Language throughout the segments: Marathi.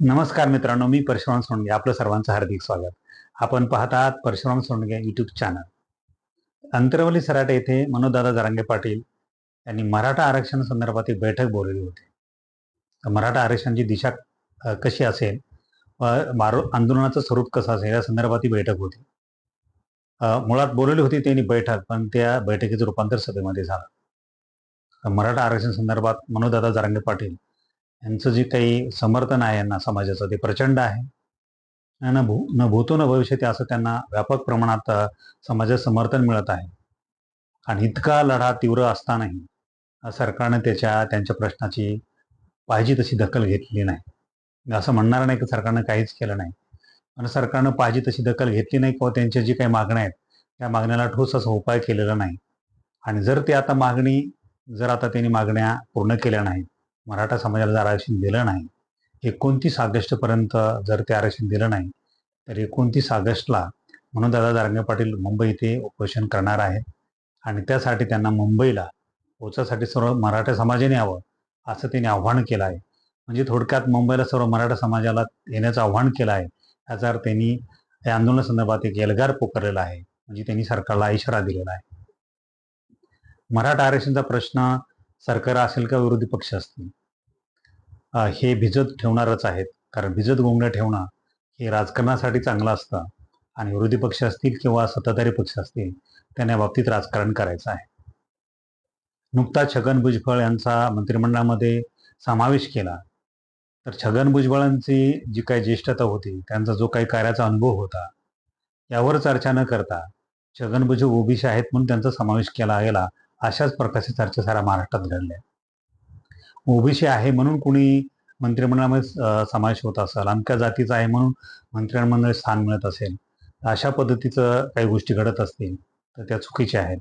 नमस्कार मित्रांनो मी परशुराम सोंडगे आपलं सर्वांचं हार्दिक स्वागत. आपण पाहत आहात परशुराम सोंडगे युट्यूब चॅनल अंतरवली सराटे येथे मनोदादा जरांगे पाटील यांनी मराठा आरक्षण संदर्भात एक बैठक बोलवली होती. तर मराठा आरक्षणाची दिशा कशी असेल? व मारो आंदोलनाचं स्वरूप कसं असेल? या संदर्भात ही बैठक होती. मुळात बोलवली होती त्यांनी बैठक पण त्या बैठकीचं रूपांतर सभेमध्ये झालं. मराठा आरक्षण संदर्भात मनोदादा जरांगे पाटील यांचं जे काही समर्थन आहे यांना समाजाचं ते प्रचंड आहे. न भू न भूतो न भविष्यती असं त्यांना व्यापक प्रमाणात समाजात समर्थन मिळत आहे. आणि इतका लढा तीव्र असतानाही सरकारने त्याच्या त्यांच्या प्रश्नाची पाहिजे तशी दखल घेतली नाही. असं म्हणणार नाही की सरकारनं काहीच केलं नाही. पण सरकारनं पाहिजे तशी दखल घेतली नाही किंवा त्यांच्या जी काही मागण्या आहेत त्या मागण्याला ठोस असा उपाय केलेला नाही. आणि जर ते आता मागणी जर आता त्यांनी मागण्या पूर्ण केल्या नाहीत मराठा समाजाला जर आरक्षण दिलं नाही एकोणतीस ऑगस्टपर्यंत जर ते आरक्षण दिलं नाही तर एकोणतीस ऑगस्टला म्हणून दादा दारंगे पाटील मुंबई इथे उपोषण करणार आहे आणि त्यासाठी त्यांना मुंबईला पोचासाठी सर्व मराठा समाजाने यावं असं त्यांनी आव्हान केलं आहे. म्हणजे थोडक्यात मुंबईला सर्व मराठा समाजाला येण्याचं आव्हान केलं आहे. याचा अर्थ त्यांनी या आंदोलनासंदर्भात एक एल्गार पुकारलेला आहे. म्हणजे त्यांनी सरकारला इशारा दिलेला आहे. मराठा आरक्षणचा प्रश्न सरकार असेल का विरोधी पक्ष असतील? हे भिजत ठेवणारच आहेत. कारण भिजत गोंगड्या ठेवणं हे राजकारणासाठी चांगलं असतं. आणि विरोधी पक्ष असतील किंवा सत्ताधारी पक्ष असतील त्यांना बाबतीत राजकारण करायचं आहे. नुकताच छगन भुजबळ यांचा मंत्रिमंडळामध्ये समावेश केला. तर छगन भुजबळांची जी काही ज्येष्ठता होती त्यांचा जो काही कार्याचा अनुभव होता यावर चर्चा न करता छगन भुजबळ ओबीसी आहेत म्हणून त्यांचा समावेश केला गेला. अशाच प्रकारची चर्चा साऱ्या महाराष्ट्रात घडल्या ओबीसी आहे म्हणून कुणी मंत्रिमंडळामध्ये समावेश होत असेल अमक्या जातीचा आहे म्हणून मंत्रिमंडळ स्थान मिळत असेल अशा पद्धतीचं काही गोष्टी घडत असतील तर त्या चुकीच्या आहेत.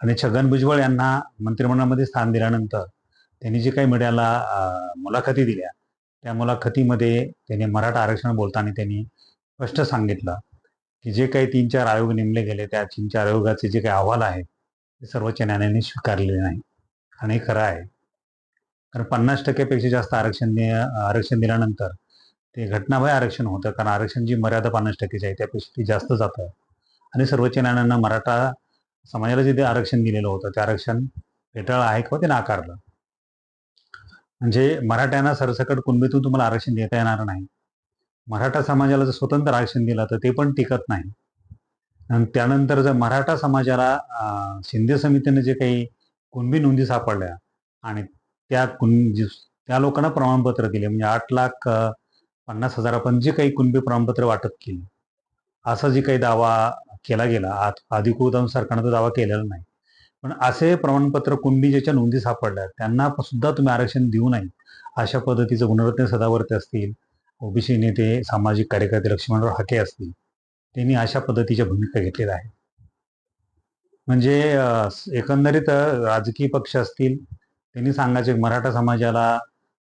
आणि छगन भुजबळ यांना मंत्रिमंडळामध्ये स्थान दिल्यानंतर त्यांनी जे काही मीडियाला मुलाखती दिल्या त्या मुलाखतीमध्ये त्यांनी मराठा आरक्षण बोलताना त्यांनी स्पष्ट सांगितलं की जे काही तीन चार आयोग नेमले गेले त्या तीन चार आयोगाचे जे काही अहवाल आहेत सर्वोच्च न्यायालयाने स्वीकारलेले नाही. आणि खरं आहे. कारण पन्नास टक्क्यापेक्षा जास्त आरक्षण आरक्षण दिल्यानंतर ते घटनाबाह्य आरक्षण होतं. कारण आरक्षण जी मर्यादा पन्नास टक्केची आहे त्यापेक्षा ती जास्त जातं. आणि सर्वोच्च न्यायालयानं मराठा समाजाला जे ते आरक्षण दिलेलं होतं ते आरक्षण फेटाळ आहे किंवा ते नाकारलं. म्हणजे मराठ्यांना सरसकट कुणबीतून तुम्हाला आरक्षण देता येणार नाही. मराठा समाजाला जर स्वतंत्र आरक्षण दिलं तर ते पण टिकत नाही. आणि त्यानंतर जर मराठा समाजाला शिंदे समितीने जे काही कुणबी नोंदी सापडल्या आणि त्या कुण त्या लोकांना प्रमाणपत्र दिले म्हणजे आठ लाख पन्नास हजारापर्यंत जे काही कुणबी प्रमाणपत्र वाटप केली असा जे काही दावा केला गेला आत- अधिकृत सरकारनं तो दावा केलेला नाही. पण असे प्रमाणपत्र कुणबी ज्याच्या नोंदी सापडल्या त्यांना सुद्धा तुम्ही आरक्षण देऊ नये अशा पद्धतीचं गुणरत्न सदावर्ते असतील ओबीसी नेते सामाजिक कार्यकर्ते लक्ष्मणराव हाके असतील त्यांनी अशा पद्धतीच्या भूमिका घेतलेल्या आहेत. म्हणजे एकंदरीत राजकीय पक्ष असतील त्यांनी सांगायचे मराठा समाजाला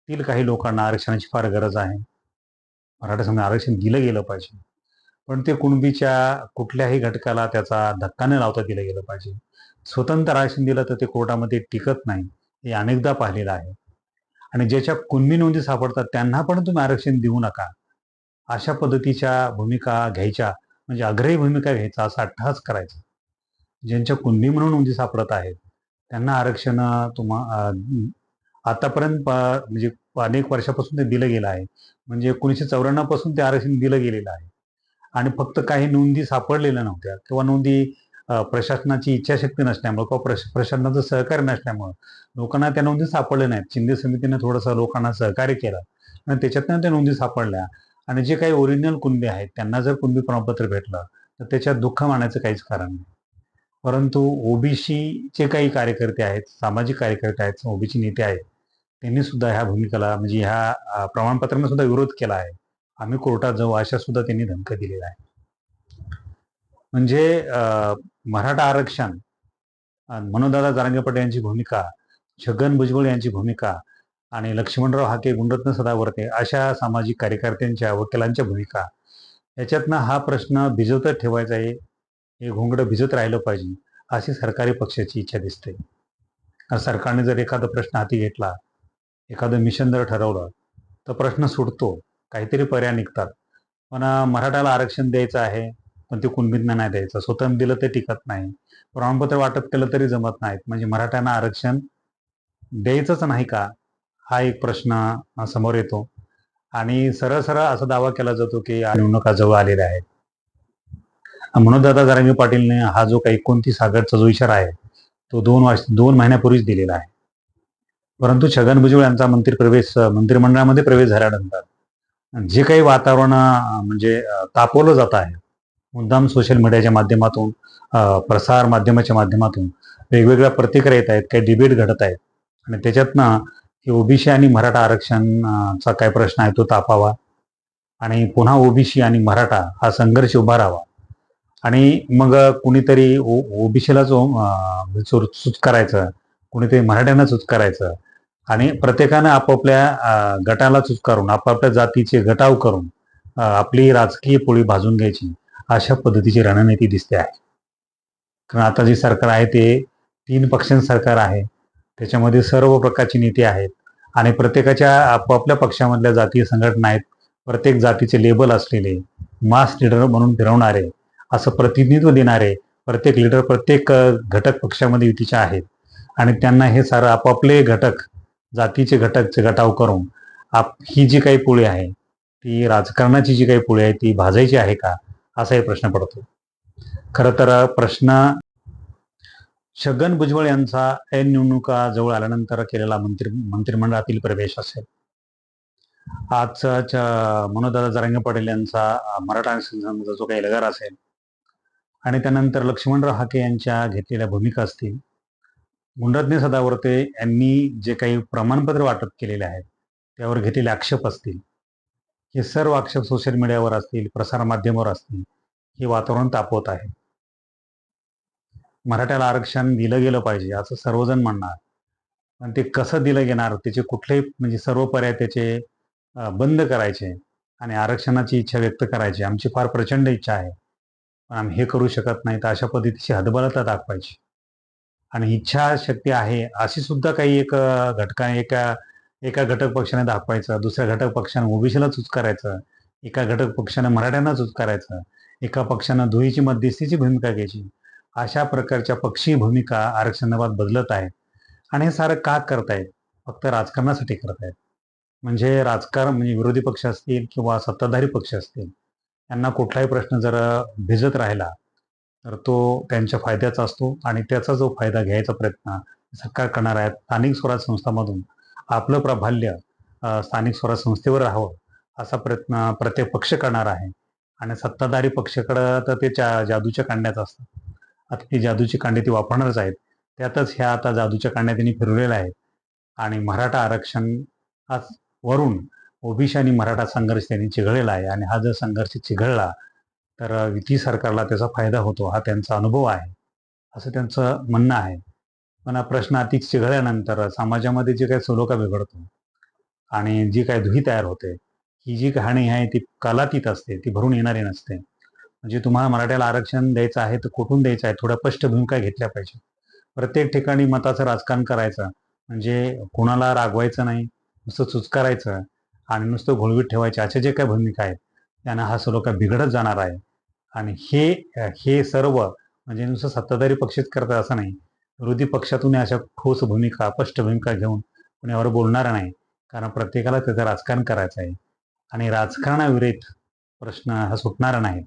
तील काही लोकांना आरक्षणाची फार गरज आहे. मराठा समाज आरक्षण दिलं गेलं पाहिजे. पण ते कुणबीच्या कुठल्याही घटकाला त्याचा धक्का न लावता दिलं गेलं पाहिजे. स्वतंत्र आरक्षण दिलं तर ते कोर्टामध्ये टिकत नाही हे अनेकदा पाहिलेलं आहे. आणि ज्याच्या कुणबी नोंदी सापडतात त्यांना पण तुम्ही आरक्षण देऊ नका. अशा पद्धतीच्या भूमिका घ्यायच्या म्हणजे आग्रही भूमिका घ्यायचा असा अट्टहास करायचा. ज्यांच्या कुंडी म्हणून नोंदी सापडत आहेत त्यांना आरक्षण तुम्हा आतापर्यंत प- म्हणजे अनेक वर्षापासून ते दिलं गेलं आहे. म्हणजे एकोणीसशे चौऱ्याण्णवपासून ते आरक्षण दिलं गेलेलं आहे. आणि फक्त काही नोंदी सापडलेल्या नव्हत्या किंवा नोंदी प्रशासनाची इच्छाशक्ती नसल्यामुळे किंवा प्रश प्रशासनाचं सहकार्य नसल्यामुळं लोकांना त्या नोंदी सापडल्या नाहीत. शिंदे समितीने थोडंसं लोकांना सहकार्य केलं आणि त्याच्यातनं त्या नोंदी सापडल्या. आणि जे काही ओरिजिनल कुणबी आहेत त्यांना जर कुणबी प्रमाणपत्र भेटलं तर त्याच्यात दुःख मानायचं काहीच कारण नाही. परंतु ओबीसीचे काही कार्यकर्ते आहेत सामाजिक कार्यकर्ते आहेत ओबीसी नेते आहेत त्यांनी सुद्धा ह्या भूमिकेला म्हणजे ह्या प्रमाणपत्रांना सुद्धा विरोध केला आहे. आम्ही कोर्टात जाऊ अशा सुद्धा त्यांनी धमका दिलेला आहे म्हणजे मराठा आरक्षण मनोदादा जारंगे पाटील यांची भूमिका छगन भुजबळ यांची भूमिका आणि लक्ष्मणराव हाके गुंडरत्न सदावर्ते अशा सामाजिक कार्यकर्त्यांच्या वकिलांच्या भूमिका. याच्यातनं हा प्रश्न भिजवतच ठेवायचा आहे. हे घोंगडं भिजत राहिलं पाहिजे अशी सरकारी पक्षाची इच्छा दिसते. सरकारने जर एखादा प्रश्न हाती घेतला एखादं मिशन जर ठरवलं तर प्रश्न सुटतो. काहीतरी पर्याय निघतात. पण मराठ्याला मराठाला आरक्षण द्यायचं आहे पण ते कुणबींना नाही द्यायचं. स्वतः दिलं ते टिकत नाही. प्रमाणपत्र वाटप केलं तरी जमत नाहीत. म्हणजे मराठ्यांना आरक्षण द्यायचंच नाही का? हा एक प्रश्न समोर येतो. आणि सरळ सरळ असा दावा केला जातो की निवडणुका जवळ आलेल्या आहेत. म्हणून दादा जरांगे पाटीलने हा जो काही एकोणतीस सागरचा जो इशारा आहे तो दोन वर्ष दोन महिन्यापूर्वीच दिलेला आहे. परंतु छगन भुजबळ यांचा मंत्री प्रवेश मंत्रिमंडळामध्ये प्रवेश झाल्यानंतर जे काही वातावरण म्हणजे तापवलं जात आहे मुद्दाम सोशल मीडियाच्या माध्यमातून प्रसार माध्यमाच्या माध्यमातून वेगवेगळ्या प्रतिक्रिया येत आहेत काही डिबेट घडत आहेत. आणि त्याच्यातनं की ओबीसी आणि मराठा आरक्षण चा काय प्रश्न आहे तो तापावा. आणि पुन्हा ओबीसी आणि मराठा हा संघर्ष उभा राहावा. आणि मग कुणीतरी ओबीसीला जो अं, करायचं कुणीतरी मराठ्यांना चूज करायचं आणि प्रत्येकानं आपापल्या गटाला चूज करून आपापल्या जातीचे गटाव करून आपली राजकीय पोळी भाजून घ्यायची अशा पद्धतीची रणनीती दिसते आहे. कारण आता जे सरकार आहे ते तीन पक्षांचं सरकार आहे. त्याच्यामध्ये सर्व प्रकारची नीती आहेत. आणि प्रत्येकाच्या आपापल्या पक्षामधल्या जातीय संघटना आहेत. प्रत्येक जातीचे लेबल असलेले मास लीडर म्हणून फिरवणारे असं प्रतिनिधित्व देणारे प्रत्येक लीडर प्रत्येक घटक पक्षामध्ये युतीचे आहेत. आणि त्यांना हे सारं आपापले घटक जातीचे घटकचे गटाव करून आप ही जी काही पोळी आहे ती राजकारणाची जी काही पोळी आहे ती भाजायची आहे का? असाही प्रश्न पडतो. खरं तर प्रश्न छगन भुजबळ यांचा ऐन निवडणुका जवळ आल्यानंतर केलेला मंत्री मंत्रिमंडळातील प्रवेश असेल. आजचा मनोदादा जरांगे पाटील यांचा मराठा आरक्षणाचा जो काही लगार असेल आणि त्यानंतर लक्ष्मणराव हाके यांच्या घेतलेल्या भूमिका असतील. गुंडरत्ने सदावर्ते यांनी जे काही प्रमाणपत्र वाटप केलेले आहेत त्यावर घेतलेले आक्षेप असतील. हे सर्व आक्षेप सोशल मीडियावर असतील प्रसारमाध्यमावर असतील हे वातावरण तापवत आहे. मराठ्याला आरक्षण दिलं गेलं पाहिजे असं सर्वजण म्हणणार. पण ते कसं दिलं गेणार? त्याचे कुठलेही म्हणजे सर्व पर्याय त्याचे बंद करायचे आणि आरक्षणाची इच्छा व्यक्त करायची आमची फार प्रचंड इच्छा आहे. पण आम्ही हे करू शकत नाही तर अशा पद्धतीची हतबलता दाखवायची. आणि इच्छाशक्ती आहे अशी सुद्धा काही एक अं, घटका एका एका घटक पक्षाने दाखवायचं दुसऱ्या घटक पक्षाने ओबीसीला चूज करायचं एका घटक पक्षाने मराठ्यांना चूज करायचं एका पक्षानं दुहीची मध्यस्थीची भूमिका घ्यायची. अशा प्रकारच्या पक्षी भूमिका आरक्षणाबाबत बदलत आहेत. आणि हे सारं का करतायत? फक्त राजकारणासाठी करतायत. म्हणजे राजकारण म्हणजे विरोधी पक्ष असतील किंवा सत्ताधारी पक्ष असतील त्यांना कुठलाही प्रश्न जर भिजत राहिला तर तो त्यांच्या फायद्याचा असतो आणि त्याचा जो फायदा घ्यायचा प्रयत्न सरकार करणार आहेत स्थानिक स्वराज संस्थांमधून आपलं प्राबल्य स्थानिक स्वराज संस्थेवर राहावं असा प्रयत्न प्रत्येक पक्ष करणार आहे. आणि सत्ताधारी पक्षाकडं तर ते चा जादूच्या कांड्याचं असतात. आता ती जादूची कांडी ती वापरणारच आहेत. त्यातच ह्या आता जादूच्या कांड्या त्यांनी फिरवलेल्या आहेत. आणि मराठा आरक्षण आज वरून ओबीसी आणि मराठा संघर्ष त्यांनी चिघळलेला आहे. आणि हा जर संघर्ष चिघळला तर युती सरकारला त्याचा फायदा होतो. हा त्यांचा अनुभव आहे. असं त्यांचं म्हणणं आहे. पण हा प्रश्न अधिक चिघळल्यानंतर समाजामध्ये जे काही सलोखा बिघडतो आणि जी काही दुही तयार होते ही जी कहाणी आहे ती कलातीत असते ती भरून येणारी नसते. म्हणजे तुम्हाला मराठ्याला आरक्षण द्यायचं आहे तर कुठून द्यायचं आहे? थोड्या स्पष्ट भूमिका घेतल्या पाहिजे. प्रत्येक ठिकाणी मताचं राजकारण करायचं. म्हणजे कोणाला रागवायचं नाही नुसतं चुचकारायचं आणि नुसतं घोळवीत ठेवायचं. अशा जे काही भूमिका आहेत त्यांना हा सलोखा बिघडत जाणार आहे. आणि हे हे सर्व म्हणजे नुसतं सत्ताधारी पक्षच करतात असं नाही. विरोधी पक्षातून अशा ठोस भूमिका स्पष्ट भूमिका घेऊन कुणावर बोलणार नाही. कारण प्रत्येकाला त्याचं राजकारण करायचं आहे. आणि राजकारणाविरहित प्रश्न हा सुटणारा नाही.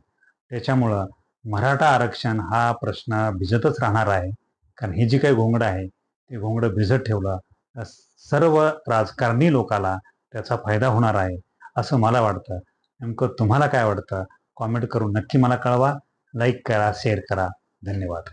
त्याच्यामुळं मराठा आरक्षण हा प्रश्न भिजतच राहणार आहे. कारण हे जी काही घोंगडं आहे ते घोंगडं भिजत ठेवलं तर सर्व राजकारणी लोकाला त्याचा फायदा होणार आहे असं मला वाटतं. नेमकं तुम्हाला काय वाटतं? कॉमेंट करून नक्की मला कळवा लाईक करा शेअर करा. धन्यवाद.